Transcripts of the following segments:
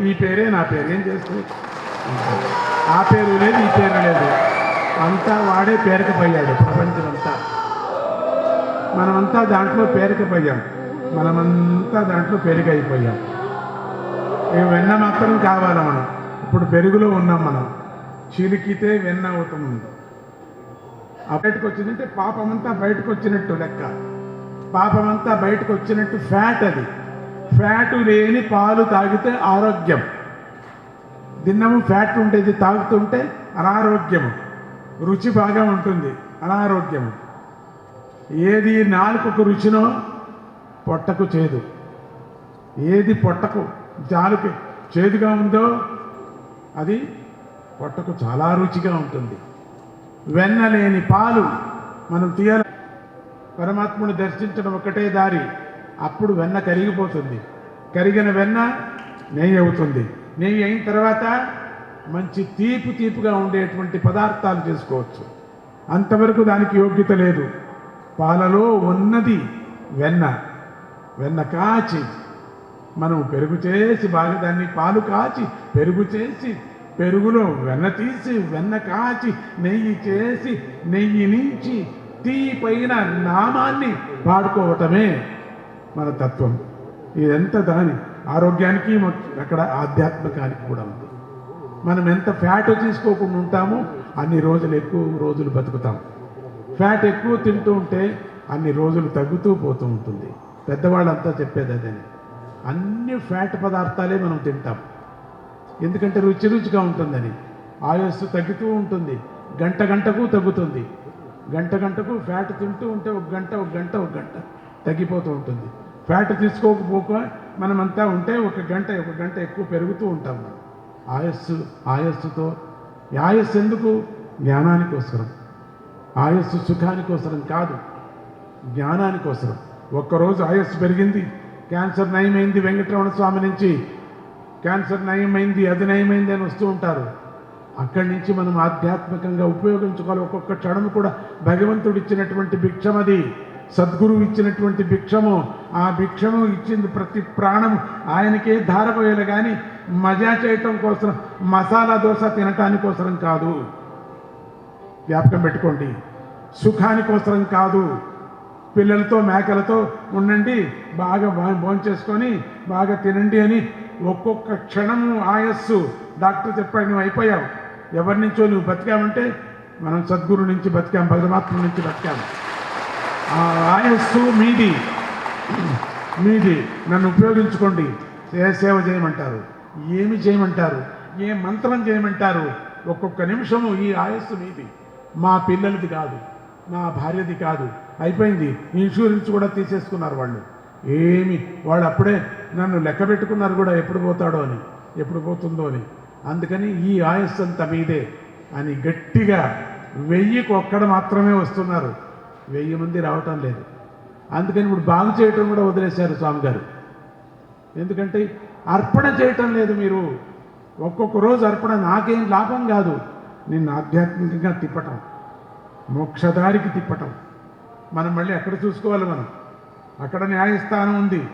ఈ పేరే నా పేరు ఏం చేస్తుంది ఆ పేరు లేదు ఈ పేరు లేదు. అంతా వాడే పేరకపోయాడు ప్రపంచం అంతా మనమంతా దాంట్లో పేరకపోయాం. మనమంతా దాంట్లో పెరుగైపోయాం ఈ వెన్న మాత్రం కావాలి మనం? ఇప్పుడు పెరుగులో ఉన్నాం మనం. చిలికితే వెన్న అవుతుంది ఆ బయటకు వచ్చిందంటే పాపమంతా బయటకు వచ్చినట్టు లెక్క. పాపమంతా బయటకు వచ్చినట్టు ఫ్యాట్ అది. ఫ్యాటు లేని పాలు తాగితే ఆరోగ్యం. దిన్నము ఫ్యాట్ ఉండేది తాగుతుంటే అనారోగ్యము. రుచి బాగా ఉంటుంది అనారోగ్యము. ఏది నాలుకకు రుచినో పొట్టకు చేదు. ఏది పొట్టకు జాలుకి చేదుగా ఉందో అది పొట్టకు చాలా రుచిగా ఉంటుంది. వెన్న లేని పాలు మనం తీయాలి. పరమాత్ముని దర్శించడం ఒకటే దారి. అప్పుడు వెన్న కరిగిపోతుంది. కరిగిన వెన్న నెయ్యి అవుతుంది. నెయ్యి అయిన తర్వాత మంచి తీపి తీపిగా ఉండేటువంటి పదార్థాలు చేసుకోవచ్చు. అంతవరకు దానికి యోగ్యత లేదు. పాలలో ఉన్నది వెన్న. వెన్న కాచి మనం పెరుగు చేసి బాగా దాన్ని పాలు కాచి పెరుగు చేసి పెరుగులో వెన్న తీసి వెన్న కాచి నెయ్యి చేసి నెయ్యి నుంచి తీపైన నామాన్ని పాడుకోవటమే మన తత్వం. ఇదంతా దాని? ఆరోగ్యానికి అక్కడ ఆధ్యాత్మికానికి కూడా ఉంది. మనం ఎంత ఫ్యాట్ తీసుకోకుండా ఉంటామో అన్ని రోజులు ఎక్కువ రోజులు బతుకుతాం. ఫ్యాట్ ఎక్కువ తింటూ ఉంటే అన్ని రోజులు తగ్గుతూ పోతూ ఉంటుంది. పెద్దవాళ్ళంతా చెప్పేది అదే. అన్ని ఫ్యాట్ పదార్థాలే మనం తింటాం. ఎందుకంటే రుచి రుచిగా ఉంటుందని. ఆయుస్సు తగ్గుతూ ఉంటుంది. గంట గంటకు తగ్గుతుంది. గంట గంటకు ఫ్యాట్ తింటూ ఉంటే ఒక గంట ఒక గంట ఒక గంట. తగ్గిపోతూ ఉంటుంది. ఫ్యాట్ తీసుకోకపోక మనమంతా ఉంటే ఒక గంట ఒక గంట ఎక్కువ పెరుగుతూ ఉంటాం మనం. ఆయస్సు ఆయస్సుతో ఆయస్సు ఎందుకు? జ్ఞానానికోసరం. ఆయస్సు సుఖానికోసరం కాదు జ్ఞానానికోసరం. ఒక్కరోజు ఆయస్సు పెరిగింది క్యాన్సర్ నయమైంది వెంకటరమణ స్వామి నుంచి. క్యాన్సర్ నయమైంది అది నయమైంది అని వస్తూ ఉంటారు. అక్కడి నుంచి మనం ఆధ్యాత్మికంగా ఉపయోగించుకోవాలి. ఒక్కొక్క క్షణము కూడా భగవంతుడు ఇచ్చినటువంటి భిక్షమది. అది సద్గురువు ఇచ్చినటువంటి భిక్షము ఆ భిక్షము ఇచ్చింది ప్రతి ప్రాణం ఆయనకే ధారపోయేలా కానీ మజా చేయటం కోసం మసాలా దోశ తినటానికోసరం కాదు. జ్ఞాపకం పెట్టుకోండి. సుఖానికోసరం కాదు. పిల్లలతో మేకలతో ఉండండి. బాగా భోంచేసుకొని బాగా తినండి అని ఒక్కొక్క క్షణము ఆయస్సు. డాక్టర్ చెప్పాడు నువ్వు అయిపోయావు. ఎవరి నుంచో నువ్వు బతికామంటే మనం సద్గురు నుంచి బతికాం పరమాత్మ నుంచి బతికాము ఆయస్సు మీది మీది నన్ను ఉపయోగించుకోండి. సేవ చేయమంటారు? ఏమి చేయమంటారు? ఏ మంత్రం చేయమంటారు? ఒక్కొక్క నిమిషము ఈ ఆయస్సు మీది. మా పిల్లలది కాదు నా భార్యది కాదు. అయిపోయింది. ఇన్సూరెన్స్ కూడా తీసేసుకున్నారు వాళ్ళు. ఏమి? వాళ్ళు అప్పుడే నన్ను లెక్క పెట్టుకున్నారు కూడా ఎప్పుడు పోతాడో అని ఎప్పుడు పోతుందో అని. అందుకని ఈ ఆయస్సు అంతా మీదే అని గట్టిగా వెయ్యికి ఒక్కడ మాత్రమే వస్తున్నారు. వెయ్యి మంది రావటం లేదు. అందుకని ఇప్పుడు బాగు చేయటం కూడా వదిలేశారు స్వామి గారు ఎందుకంటే అర్పణ చేయటం లేదు మీరు. ఒక్కొక్క రోజు అర్పణ నాకేం లాభం కాదు. నిన్ను ఆధ్యాత్మికంగా తిప్పటం మోక్షదారికి తిప్పటం. మనం మళ్ళీ అక్కడ చూసుకోవాలి మనం. అక్కడ న్యాయస్థానం ఉంది.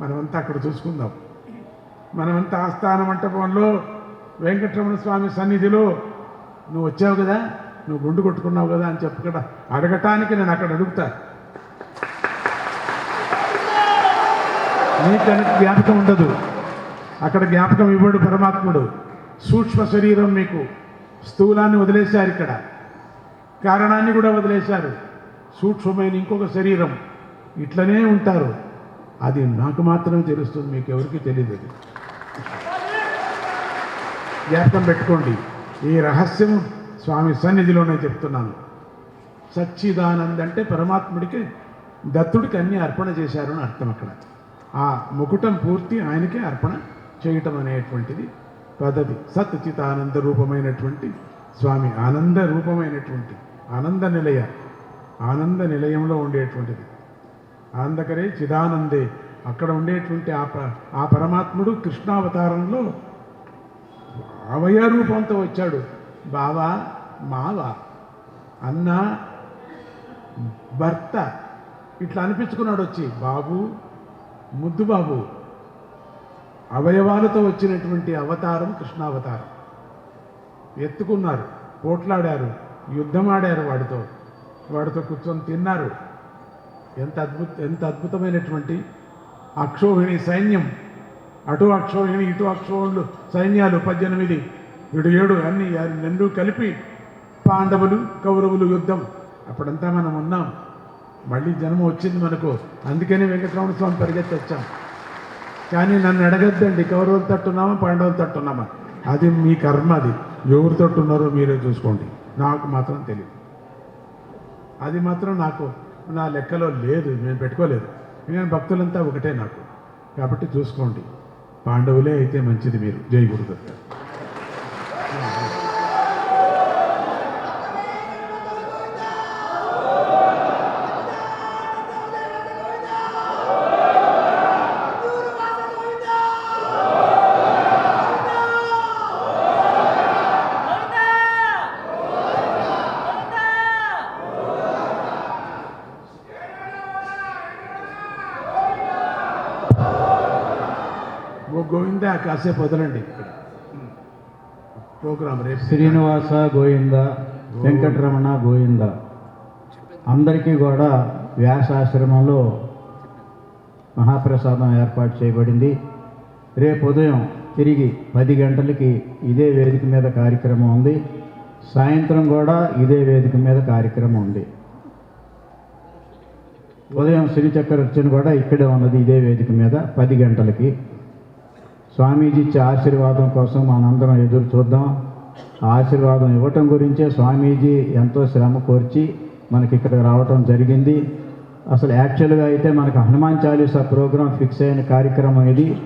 మనమంతా అక్కడ చూసుకుందాం. మనమంతా ఆస్థాన మంటపంలో వెంకటరమణ స్వామి సన్నిధిలో నువ్వు వచ్చావు కదా? నువ్వు గుండు కొట్టుకున్నావు కదా అని చెప్పు అడగటానికి నేను అక్కడ అడుగుతా. నీకు జ్ఞాపకం ఉండదు. అక్కడ జ్ఞాపకం ఇవ్వడు పరమాత్ముడు. సూక్ష్మ శరీరం మీకు. స్థూలాన్ని వదిలేశారు ఇక్కడ. కారణాన్ని కూడా వదిలేశారు. సూక్ష్మమైన ఇంకొక శరీరం. ఇట్లనే ఉంటారు. అది నాకు మాత్రమే తెలుస్తుంది మీకు ఎవరికి తెలియదు జ్ఞాపకం పెట్టుకోండి. ఈ రహస్యం స్వామి సన్నిధిలోనే చెప్తున్నాను. సచ్చిదానంద్ అంటే పరమాత్ముడికి దత్తుడికి అన్ని అర్పణ చేశారు అని అర్థం అక్కడ. ఆ ముకుటం పూర్తి ఆయనకే అర్పణ చేయటం అనేటువంటిది పద్ధతి. సత్చితానంద రూపమైనటువంటి స్వామి ఆనంద రూపమైనటువంటి ఆనంద నిలయ ఆనంద నిలయంలో ఉండేటువంటిది. ఆనందకరే చిదానందే. అక్కడ ఉండేటువంటి ఆ ప ఆ పరమాత్ముడు కృష్ణావతారంలో అవయ రూపంతో వచ్చాడు. బావా మావ అన్న భర్త ఇట్లా అనిపించుకున్నాడు వచ్చి బాబు ముద్దు బాబు అవయవాలతో వచ్చినటువంటి అవతారం కృష్ణావతారం. ఎత్తుకున్నారు పోట్లాడారు యుద్ధమాడారు వాడితో. వాడితో కూర్చొని తిన్నారు. ఎంత అద్భుత ఎంత అద్భుతమైనటువంటి అక్షోహిణి సైన్యం. అటు అక్షోహిణి ఇటు అక్షోహిణులు సైన్యాలు పద్దెనిమిది ఇటు ఏడు అన్ని రెండు కలిపి పాండవులు కౌరవులు యుద్ధం. అప్పుడంతా మనం ఉన్నాం. మళ్ళీ జన్మ వచ్చింది మనకు. అందుకని వెంకటరమణ స్వామి పరిగెత్తి వచ్చాం. కానీ నన్ను అడగద్దండి. కౌరవులు తట్టున్నామా పాండవులు తట్టున్నామా? అది మీ కర్మ అది. ఎవరు తట్టున్నారో మీరే చూసుకోండి. నాకు మాత్రం తెలియదు అది మాత్రం నాకు నా లెక్కలో లేదు. నేను పెట్టుకోలేదు. నేను భక్తులంతా ఒకటే నాకు. కాబట్టి చూసుకోండి. పాండవులే అయితే మంచిది మీరు. జై గురుదత్త. గోవిందా కాసేపు వదలండి ఇక్కడ. ప్రోగ్రామ్ రేపు శ్రీనివాస గోవింద వెంకటరమణ గోవింద. అందరికీ కూడా వ్యాసాశ్రమంలో మహాప్రసాదం ఏర్పాటు చేయబడింది. రేపు ఉదయం తిరిగి పది గంటలకి ఇదే వేదిక మీద కార్యక్రమం ఉంది. సాయంత్రం కూడా ఇదే వేదిక మీద కార్యక్రమం ఉంది. ఉదయం శ్రీచక్ర అర్చన కూడా ఇక్కడే ఉన్నది ఇదే వేదిక మీద పది గంటలకి. స్వామీజీ ఇచ్చే ఆశీర్వాదం కోసం మనందరం ఎదురు చూద్దాం. ఆశీర్వాదం ఇవ్వటం గురించే స్వామీజీ ఎంతో శ్రమ కోర్చి మనకి ఇక్కడ రావటం జరిగింది. అసలు యాక్చువల్గా అయితే మనకు హనుమాన్ చాలీసా ప్రోగ్రాం ఫిక్స్ అయిన కార్యక్రమం ఇది.